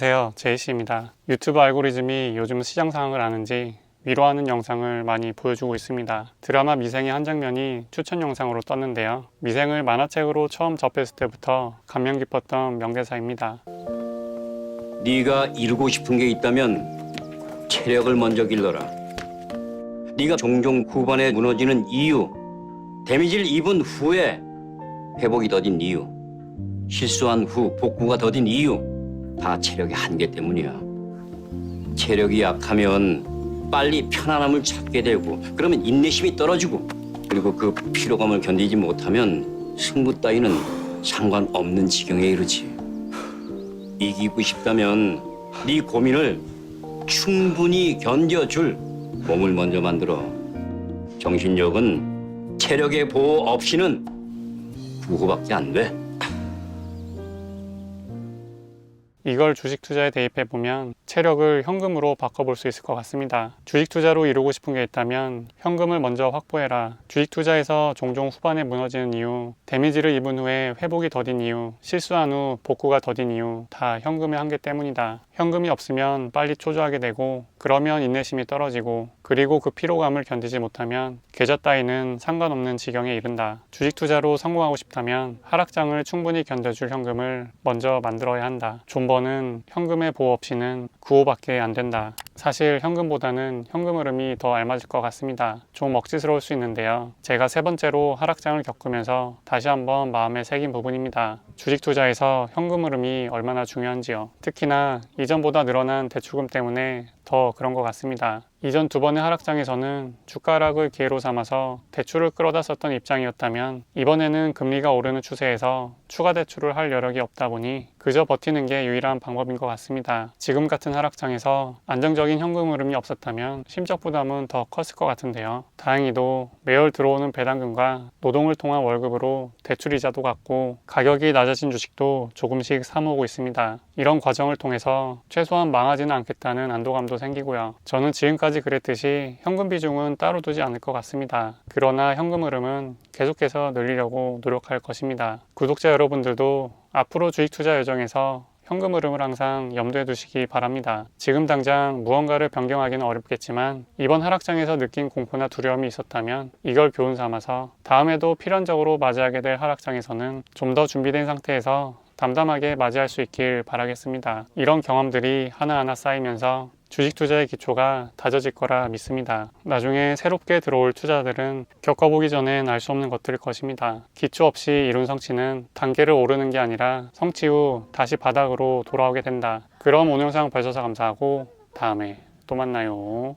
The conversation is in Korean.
안녕하세요. 제이씨입니다. 유튜브 알고리즘이 요즘 시장 상황을 아는지 위로하는 영상을 많이 보여주고 있습니다. 드라마 미생의 한 장면이 추천 영상으로 떴는데요. 미생을 만화책으로 처음 접했을 때부터 감명 깊었던 명대사입니다. 네가 이루고 싶은 게 있다면 체력을 먼저 길러라. 네가 종종 후반에 무너지는 이유, 데미지를 입은 후에 회복이 더딘 이유, 실수한 후 복구가 더딘 이유, 다 체력의 한계 때문이야. 체력이 약하면 빨리 편안함을 찾게 되고, 그러면 인내심이 떨어지고, 그리고 그 피로감을 견디지 못하면 승부 따위는 상관없는 지경에 이르지. 이기고 싶다면 네 고민을 충분히 견뎌줄 몸을 먼저 만들어. 정신력은 체력의 보호 없이는 부호밖에 안 돼. 이걸 주식 투자에 대입해 보면 체력을 현금으로 바꿔볼 수 있을 것 같습니다. 주식 투자로 이루고 싶은 게 있다면 현금을 먼저 확보해라. 주식 투자에서 종종 후반에 무너지는 이유, 데미지를 입은 후에 회복이 더딘 이유, 실수한 후 복구가 더딘 이유 다 현금의 한계 때문이다. 현금이 없으면 빨리 초조하게 되고 그러면 인내심이 떨어지고 그리고 그 피로감을 견디지 못하면 계좌 따위는 상관없는 지경에 이른다. 주식 투자로 성공하고 싶다면 하락장을 충분히 견뎌줄 현금을 먼저 만들어야 한다. 존 버는 현금의 보호 없이는 구호밖에 안 된다. 사실 현금보다는 현금 흐름이 더 알맞을 것 같습니다. 좀 억지스러울 수 있는데요. 제가 세 번째로 하락장을 겪으면서 다시 한번 마음에 새긴 부분입니다. 주식 투자에서 현금 흐름이 얼마나 중요한지요. 특히나 이전보다 늘어난 대출금 때문에 더 그런 것 같습니다. 이전 두 번의 하락장에서는 주가 하락을 기회로 삼아서 대출을 끌어다 썼던 입장이었다면 이번에는 금리가 오르는 추세에서 추가 대출을 할 여력이 없다 보니 그저 버티는 게 유일한 방법인 것 같습니다. 지금 같은 하락장에서 안정적인 현금 흐름이 없었다면 심적 부담은 더 컸을 것 같은데요. 다행히도 매월 들어오는 배당금과 노동을 통한 월급으로 대출 이자도 갚고 가격이 낮아진 주식도 조금씩 사모으고 있습니다. 이런 과정을 통해서 최소한 망하지는 않겠다는 안도감도 생기고요. 저는 지금까지 그랬듯이 현금 비중은 따로 두지 않을 것 같습니다. 그러나 현금 흐름은 계속해서 늘리려고 노력할 것입니다. 구독자 여러분들도 앞으로 주식 투자 여정에서 현금 흐름을 항상 염두에 두시기 바랍니다. 지금 당장 무언가를 변경하기는 어렵겠지만 이번 하락장에서 느낀 공포나 두려움이 있었다면 이걸 교훈 삼아서 다음에도 필연적으로 맞이하게 될 하락장에서는 좀 더 준비된 상태에서 담담하게 맞이할 수 있길 바라겠습니다. 이런 경험들이 하나하나 쌓이면서 주식 투자의 기초가 다져질 거라 믿습니다. 나중에 새롭게 들어올 투자들은 겪어보기 전엔 알 수 없는 것들일 것입니다. 기초 없이 이룬 성취는 단계를 오르는 게 아니라 성취 후 다시 바닥으로 돌아오게 된다. 그럼 오늘 영상 봐주셔서 감사하고 다음에 또 만나요.